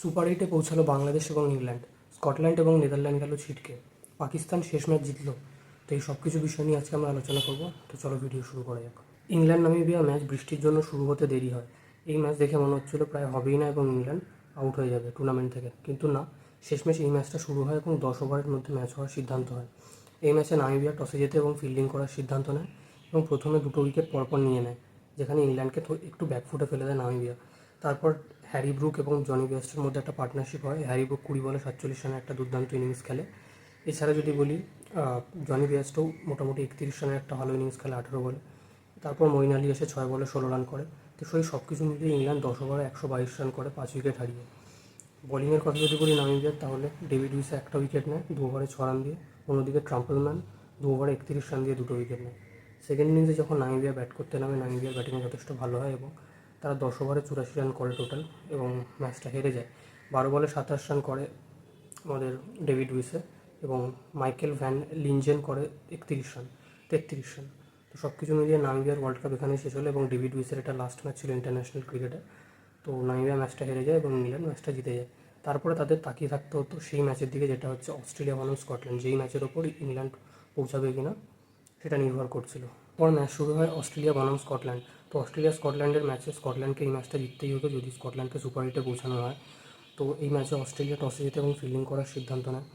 Super এইটে পৌঁছালো বাংলাদেশ এবং ইংল্যান্ড। স্কটল্যান্ড এবং নেদারল্যান্ড গেল ছিটকে। পাকিস্তান শেষ ম্যাচ জিতলো। তো এই সব কিছু বিষয় নিয়ে আজকে আমরা আলোচনা করব। তো চলো ভিডিও শুরু করা যাক। ইংল্যান্ড নামিবিয়া ম্যাচ বৃষ্টির জন্য শুরু হতে দেরি হয়। এই ম্যাচ দেখে মনে হচ্ছিল প্রায় হবেই না এবং ইংল্যান্ড আউট হয়ে যাবে টুর্নামেন্ট থেকে। কিন্তু না, শেষ শেষমেশ এই ম্যাচটা শুরু হয় এবং দশ ওভারের মধ্যে ম্যাচ হওয়ার সিদ্ধান্ত হয়। এই ম্যাচে নামিবিয়া টসে যেতে এবং ফিল্ডিং করার সিদ্ধান্ত নেয় এবং প্রথমে দুটো উইকেট পরপর নিয়ে নেয়, যেখানে ইংল্যান্ডকে একটু ব্যাকফুটে ফেলে দেয় নামিবিয়া। তারপর হ্যারি ব্রুক এবং জনি বেস্টের মধ্যে একটা পার্টনারশিপ হয়। হ্যারি ব্রুক কুড়ি বলে সাতচল্লিশ রানের একটা দুর্দান্ত ইনিংস খেলে। এছাড়া যদি বলি জনি বেস্টও মোটামুটি একত্রিশ রানের একটা ভালো ইনিংস খেলে, আঠেরো বলে। তারপর মইন আলী এসে ছয় বলে ষোলো রান করে। তো সেই সব কিছু মিলিয়ে ইংল্যান্ড দশ ওভারে একশো বাইশ রান করে, পাঁচ উইকেট হারিয়ে। বোলিংয়ের কথা যদি বলি নামিবিয়ার তাহলে ডেভিড উইসে একটা উইকেট নেয়, দু ওভারে ছ রান দিয়ে। অন্যদিকে ট্রাম্পলম্যান দু ওভারে একত্রিশ রান দিয়ে দুটো উইকেট নেয়। সেকেন্ড ইনিংসে যখন নামিবিয়া ব্যাট করতে নামে নামিবিয়ার ব্যাটিংয়ে যথেষ্ট ভালো হয় এবং তারা দশ ওভারে চুরাশি রান করে টোটাল এবং ম্যাচটা হেরে যায়। বারো বলে সাতাশ রান করে আমাদের ডেভিড উইসে এবং মাইকেল ভ্যান লিনজেন করে একত্রিশ রান, তেত্রিশ রান। তো সব কিছু মিলিয়ে নামিবিয়ার ওয়ার্ল্ড কাপ এখানে শেষ হলো এবং ডেভিড উইসের এটা লাস্ট ম্যাচ ছিল ইন্টারন্যাশনাল ক্রিকেটে তো নামিবিয়া ম্যাচটা হেরে যায় এবং ইংল্যান্ড ম্যাচটা জিতে যায়। তারপরে তাদের তাকিয়ে থাকতে হতো সেই ম্যাচের দিকে, যেটা হচ্ছে অস্ট্রেলিয়া বনাম স্কটল্যান্ড। যেই ম্যাচের ওপর ইংল্যান্ড পৌঁছাবে কিনা, সেটা নির্ভর করছিল। পর ম্যাচ শুরু হয় অস্ট্রেলিয়া বনাম স্কটল্যান্ড। তো অস্ট্রেলিয়া স্কটল্যান্ডের ম্যাচে স্কটল্যান্ডকে এই ম্যাচটা জিততেই হতো যদি স্কটল্যান্ডকে সুপার এইটে পৌঁছানো হয়। তো এই ম্যাচে অস্ট্রেলিয়া টসে যেতে এবং ফিল্ডিং করার সিদ্ধান্ত নেয়।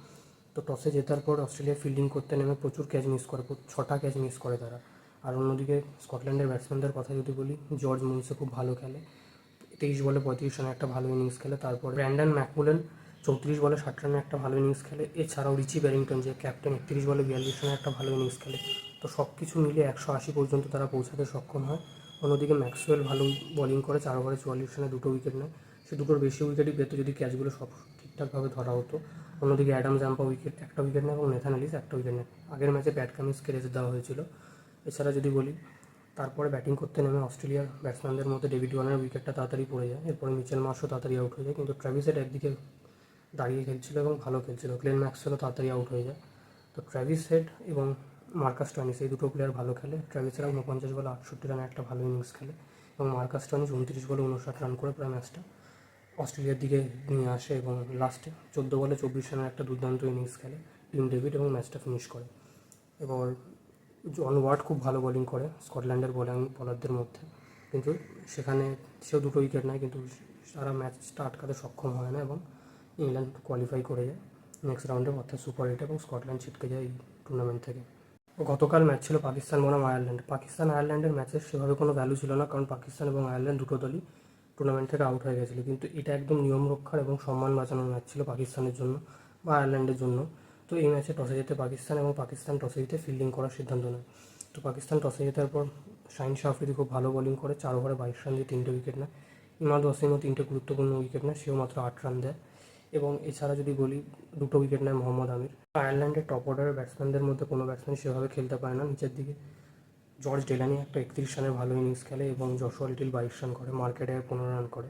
তো টসে জেতার পর অস্ট্রেলিয়া ফিল্ডিং করতে নেমে প্রচুর ক্যাচ মিস করে, ছটা ক্যাচ মিস করে তারা। আর অন্যদিকে স্কটল্যান্ডের ব্যাটসম্যানদের কথা যদি বলি, জর্জ মুনসে খুব ভালো খেলে। তেইশ বলে পঁয়ত্রিশ রানে একটা ভালো ইনিংস খেলে, তারপর ব্র্যান্ডন ম্যাকমুলেন চৌত্রিশ বলে ষাট রানে একটা ভালো ইনিংস খেলে। এছাড়াও রিচি ব্যারিংটন যে ক্যাপ্টেন, একত্রিশ বলে বিয়াল্লিশ রানে একটা ভালো ইনিংস খেলে। তো সব কিছু মিলে একশো আশি পর্যন্ত তারা পৌঁছাতে সক্ষম হয়। অন্যদিকে ম্যাক্সওয়েল ভালো বোলিং করে, চার ওভারে চুয়াল্লিশ রানে দুটো উইকেট নেয়। সে দুটোর বেশি উইকেটই পেত যদি ক্যাচগুলো সব ঠিকঠাকভাবে ধরা হতো। অন্যদিকে অ্যাডাম জাম্পা উইকেট একটা উইকেট নেয় এবং নেথান একটা উইকেট নেয়। আগের ম্যাচে ব্যাট কামিন্সকে রেসে দেওয়া হয়েছিল। এছাড়া যদি বলি, তারপরে ব্যাটিং করতে নেমে অস্ট্রেলিয়ার ব্যাটসম্যানদের মধ্যে ডেভিড ওয়ানের উইকেটটা তাড়াতাড়ি পড়ে যায়। এরপরে মিচেল মার্শও তাড়াতাড়ি আউট হয়ে যায়। কিন্তু ট্র্যাভিসের একদিকে দাঁড়িয়ে খেলছিল এবং ভালো খেলছিল। ক্লেন ম্যাক্সওয়েলও তাড়াতাড়ি আউট হয়ে যায়। তো ট্র্যাভিস হেড এবং মার্কাস টনিস এই দুটো প্লেয়ার ভালো খেলে। ট্র্যাভিসের উনপঞ্চাশ বলে আটষট্টি রানে একটা ভালো ইনিংস খেলে এবং মার্কাস টনিস উনত্রিশ বলে উনষাট রান করে প্রায় ম্যাচটা অস্ট্রেলিয়ার দিকে নিয়ে আসে এবং লাস্টে চোদ্দ বলে চব্বিশ রানের একটা দুর্দান্ত ইনিংস খেলে। টিম ডেভিড এবং ম্যাচটা ফিনিশ করে। এবার জন ওয়ার্ড খুব ভালো বোলিং করে স্কটল্যান্ডের বোলিং বলারদের মধ্যে। কিন্তু সেখানে সেও দুটো উইকেট নেয় কিন্তু তারা ম্যাচটা আটকাতে সক্ষম হয় না এবং ইংল্যান্ড কোয়ালিফাই করে যায়। নেক্সট রাউন্ডে অর্থাৎ সুপার এইট এবং স্কটল্যান্ড ছিটকে যায় এই টুর্নামেন্ট থেকে। গতকাল ম্যাচ ছিল পাকিস্তান বনাম আয়ারল্যান্ড। পাকিস্তান আয়ারল্যান্ডের ম্যাচের সেভাবে কোনো ভ্যালু ছিল না, কারণ পাকিস্তান এবং আয়ারল্যান্ড দুটো দলই টুর্নামেন্ট থেকে আউট হয়ে গেছিল। কিন্তু এটা একদম নিয়ম রক্ষার এবং সম্মান বাঁচানোর ম্যাচ ছিল পাকিস্তানের জন্য বা আয়ারল্যান্ডের জন্য। তো এই ম্যাচে টসে যেতে পাকিস্তান এবং পাকিস্তান টসে জিতে ফিল্ডিং করার সিদ্ধান্ত নেয়। তো পাকিস্তান টসে জেতার পর শাহিন শাহ আফ্রিদি খুব ভালো বোলিং করে, চার ওভারে বাইশ রান দিয়ে তিনটে উইকেট নেয়। ইমাদ ওয়াসিমও তিনটে গুরুত্বপূর্ণ উইকেট নেয়, সেও মাত্র আট রান দেয়। এবং এছাড়া যদি বলি, দুটো উইকেট নেয় মোহাম্মদ আমির। আয়ারল্যান্ডের টপ অর্ডারের ব্যাটসম্যানদের মধ্যে কোনো ব্যাটসম্যান সেভাবে খেলতে পারে না। নিচের দিকে জর্জ ডেলানি একটা একত্রিশ রানের ভালো ইনিংস খেলে এবং যশোয়া লিটিল বাইশ রান করে, মার্কেটে পনেরো রান করে।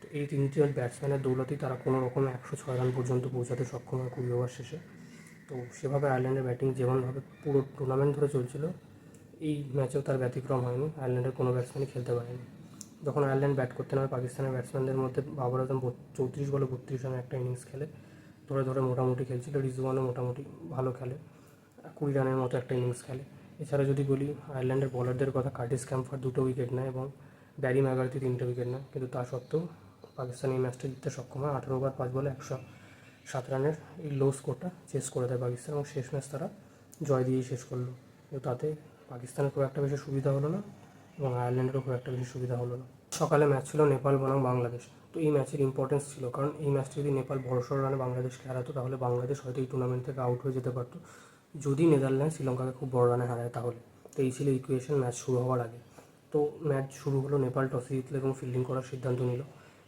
তো এই তিনটি ব্যাটসম্যানের দৌলতেই তারা কোনো রকমে একশো ছয় রান পর্যন্ত পৌঁছাতে সক্ষম হয় কুড়ি ওভার শেষে। তো সেভাবে আয়ারল্যান্ডের ব্যাটিং যেমনভাবে পুরো টুর্নামেন্ট ধরে চলছিল, এই ম্যাচেও তার ব্যতিক্রম হয়নি। আয়ারল্যান্ডের কোনো ব্যাটসম্যানই খেলতে পারেনি। যখন আয়ারল্যান্ড ব্যাট করতে নামে পাকিস্তানের ব্যাটসম্যানদের মধ্যে বাবর আজম চৌত্রিশ বলে বত্রিশ রানের একটা ইনিংস খেলে ধরে ধরে মোটামুটি খেলছিল। রিজওয়ানও মোটামুটি ভালো খেলে। কুড়ি রানের মতো একটা ইনিংস খেলে। এছাড়া যদি বলি, আয়ারল্যান্ডের বোলারদের কথা, কার্টিস ক্যাম্পার দুটো উইকেট নেয় এবং ব্যারি ম্যাগার্তি তিনটে উইকেট নেয়। কিন্তু তা সত্ত্বেও পাকিস্তান এই ম্যাচটা জিততে সক্ষম হয়। আঠেরো ওভার পাঁচ বলে একশো সাত রানের এই লো স্কোরটা চেস করে দেয় পাকিস্তান এবং শেষ ম্যাচ তারা জয় দিয়েই শেষ করল। কিন্তু তাতে পাকিস্তানের খুব একটা বেশি সুবিধা হলো না এবং আয়ারল্যান্ডেরও খুব একটা বেশি সুবিধা হলো না। সকালে ম্যাচ ছিল নেপাল বনাম বাংলাদেশ। তো এই ম্যাচের ইম্পর্টেন্স ছিল। কারণ এই ম্যাচটি যদি নেপাল বড়সড় রানে বাংলাদেশকে হারাতো তাহলে বাংলাদেশ হয়তো এই টুর্নামেন্ট থেকে আউট হয়ে যেতে পারতো। যদি নেদারল্যান্ড শ্রীলঙ্কাকে খুব বড় রানে হারায় তাহলে। তো এই ছিল ইকুয়েশন ম্যাচ শুরু হওয়ার আগে। তো ম্যাচ শুরু হলো নেপাল টসে জিতলো এবং ফিল্ডিং করার সিদ্ধান্ত নিল।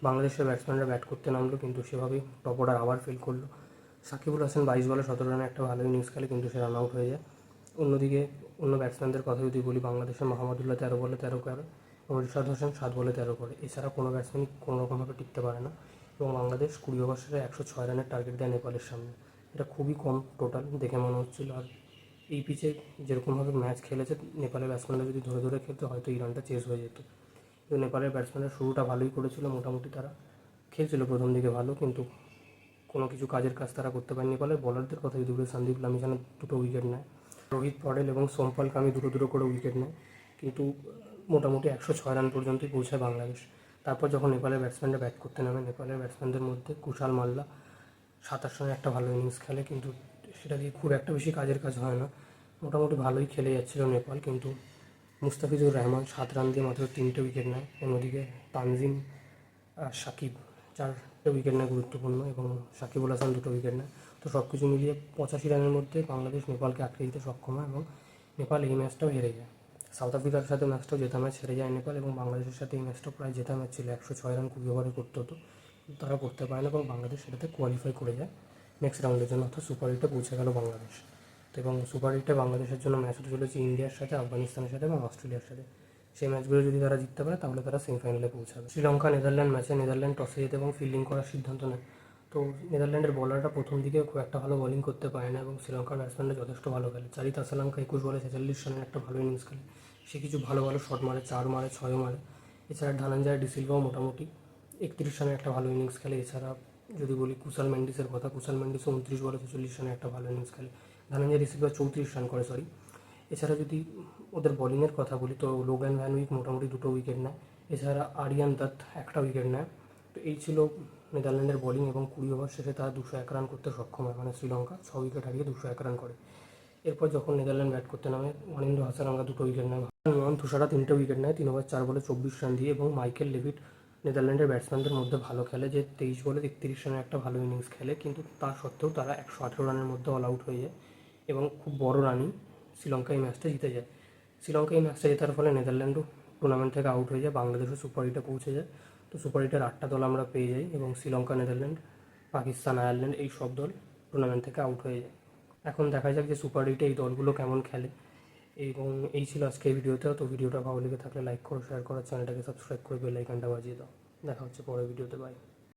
বাংলাদেশের ব্যাটসম্যানরা ব্যাট করতে নামলো কিন্তু সেভাবেই টপ অর্ডার আবার ফিল করল। সাকিবুল হাসান বাইশ বলে সতেরো রানে একটা ভালো ইনিংস খেলে কিন্তু সে রান আউট হয়ে যায়। অন্যদিকে অন্য ব্যাটসম্যানদের কথা যদি বলি, বাংলাদেশের মোহাম্মদুল্লাহ তেরো বলে তেরো করে। রিশাদ হোসেন সাত বলে তেরো করে। এছাড়া কোনো ব্যাটসম্যানই কোনো রকমভাবে টিকতে পারে না এবং বাংলাদেশ কুড়ি ওভার একশো ছয় রানের টার্গেট দেয় নেপালের সামনে। এটা খুবই কম টোটাল দেখে মনে হচ্ছিল। আর এই পিচে যেরকমভাবে ম্যাচ খেলেছে, নেপালের ব্যাটসম্যানরা যদি ধরে ধরে খেলতো, হয়তো এই রানটা চেস হয়ে যেত। কিন্তু নেপালের ব্যাটসম্যানরা শুরুটা ভালোই করেছিল, মোটামুটি তারা খেলছিল প্রথম দিকে ভালো, কিন্তু কোনো কিছু কাজের কাজ তারা করতে পারেনি। বলে বলারদের কথা যদি বলি, সন্দীপ লামিছানা দুটো উইকেট নেয়। রোহিত পটেল এবং সোমপাল কামি দুটো দুটো করে উইকেট নেয়। কিন্তু মোটামুটি একশো ছয় রান পর্যন্তই পৌঁছায় বাংলাদেশ। তারপর যখন নেপালের ব্যাটসম্যানরা ব্যাট করতে নামে, নেপালের ব্যাটসম্যানদের মধ্যে কুশাল মাল্লা সাতাশ রানে একটা ভালো ইনিংস খেলে, কিন্তু সেটা দিয়ে খুব একটা বেশি কাজের কাজ হয় না। মোটামুটি ভালোই খেলে যাচ্ছিল নেপাল, কিন্তু মুস্তাফিজুর রহমান সাত রান দিয়ে মাত্র তিনটে উইকেট নেয়। অন্যদিকে তানজিম আর সাকিব চারটে উইকেট নেয় গুরুত্বপূর্ণ, এবং সাকিবুল হাসান দুটো উইকেট নেয়। তো সব কিছু মিলিয়ে পঁচাশি রানের মধ্যে বাংলাদেশ নেপালকে আটকে দিতে সক্ষম হয়, এবং নেপাল এই ম্যাচটাও হেরে যায়। সাউথ আফ্রিকার সাথে ম্যাচটাও জেতা ম্যাচ হেরে যায় নেপাল এবং বাংলাদেশের সাথে এই ম্যাচটাও প্রায় জেতা ম্যাচ ছিল। একশো ছয় রান কুড়ি ওভারে করতে হতো। তারা করতে পারে না এবং বাংলাদেশ সেটাতে কোয়ালিফাই করে যায়। নেক্সট রাউন্ডের জন্য অর্থাৎ সুপার এইটে পৌঁছে গেল বাংলাদেশ। তো এবং সুপার এইটে বাংলাদেশের জন্য ম্যাচ হতে চলেছে ইন্ডিয়ার সাথে, আফগানিস্তানের সাথে এবং অস্ট্রেলিয়ার সাথে। সেই ম্যাচগুলো যদি তারা জিততে পারে তাহলে তারা সেমিফাইনালে পৌঁছাবে। শ্রীলঙ্কা, নেদারল্যান্ড ম্যাচে নেদারল্যান্ড টসে যেতে এবং ফিল্ডিং করার সিদ্ধান্ত নেয়। তো নেদারল্যান্ডের বলাররা প্রথম দিকে খুব একটা ভালো বোলিং করতে পারে না এবং শ্রীলঙ্কার ব্যাটসম্যানরা যথেষ্ট ভালো খেলে। চারিত আসালাঙ্কা একুশ বলে ছেচল্লিশ রানের একটা ভালো ইনিংস খেলে। সে কিছু ভালো ভালো শট মারে, চার মারে ছয় মারে। এছাড়া ধানঞ্জয় ডিসিলভাও মোটামুটি একত্রিশ রানের একটা ভালো ইনিংস খেলে। এছাড়া যদি বলি কুশাল মেন্ডিসের কথা, কুশাল মেন্ডিসও উনত্রিশ বলে ছেচল্লিশ রানের একটা ভালো ইনিংস খেলে। ধানঞ্জয় ডিসিলভা চৌত্রিশ রান করে সরি এছাড়া যদি ওদের বোলিংয়ের কথা বলি, তো লোগান ভ্যান উইক মোটামুটি দুটো উইকেট নেয়। এছাড়া আরিয়ান দত্ত একটা উইকেট নেয়। তো এই ছিল নেদারল্যান্ডের বোলিং এবং কুড়ি ওভার শেষে তারা দুশো এক রান করতে সক্ষম হয় মানে শ্রীলঙ্কা ছ উইকেট হারিয়ে দুশো এক রান করে। এরপর যখন নেদারল্যান্ড ব্যাট করতে নামে অনিন্দ্র হাসারাঙ্গা দুটো উইকেট নেয়। মোহন তুষারা তিনটে উইকেট নেয়, তিন ওভার চার বলে চব্বিশ রান দিয়ে এবং মাইকেল লেভিট নেদারল্যান্ডের ব্যাটসম্যানদের মধ্যে ভালো খেলে, যে তেইশ বলে একত্রিশ রানের একটা ভালো ইনিংস খেলে, কিন্তু তা সত্ত্বেও তারা একশো আঠেরো রানের মধ্যে অল আউট হয়ে যায় এবং খুব বড় রানই শ্রীলঙ্কা এই ম্যাচটা জিতে যায়। শ্রীলঙ্কা এই ম্যাচটা জেতার ফলে নেদারল্যান্ডও টুর্নামেন্ট থেকে আউট হয়ে যায়, বাংলাদেশও সুপার এইটে পৌঁছে যায়। তো সুপার এইটের আটটা দল আমরা পেয়ে যাই এবং শ্রীলঙ্কা, নেদারল্যান্ড, পাকিস্তান, আয়ারল্যান্ড এই সব দল টুর্নামেন্ট থেকে আউট হয়ে যায়। এখন দেখা যাক যে সুপার এইটে এই দলগুলো কেমন খেলে। এবং এই ছিল আজকে এই ভিডিওতে। তো ভিডিওটা ভালো লেগে থাকলে লাইক করো শেয়ার করো চ্যানেলটাকে সাবস্ক্রাইব করে বেল আইকনটা বাজিয়ে দাও। দেখা হচ্ছে পরের ভিডিওতে। বাই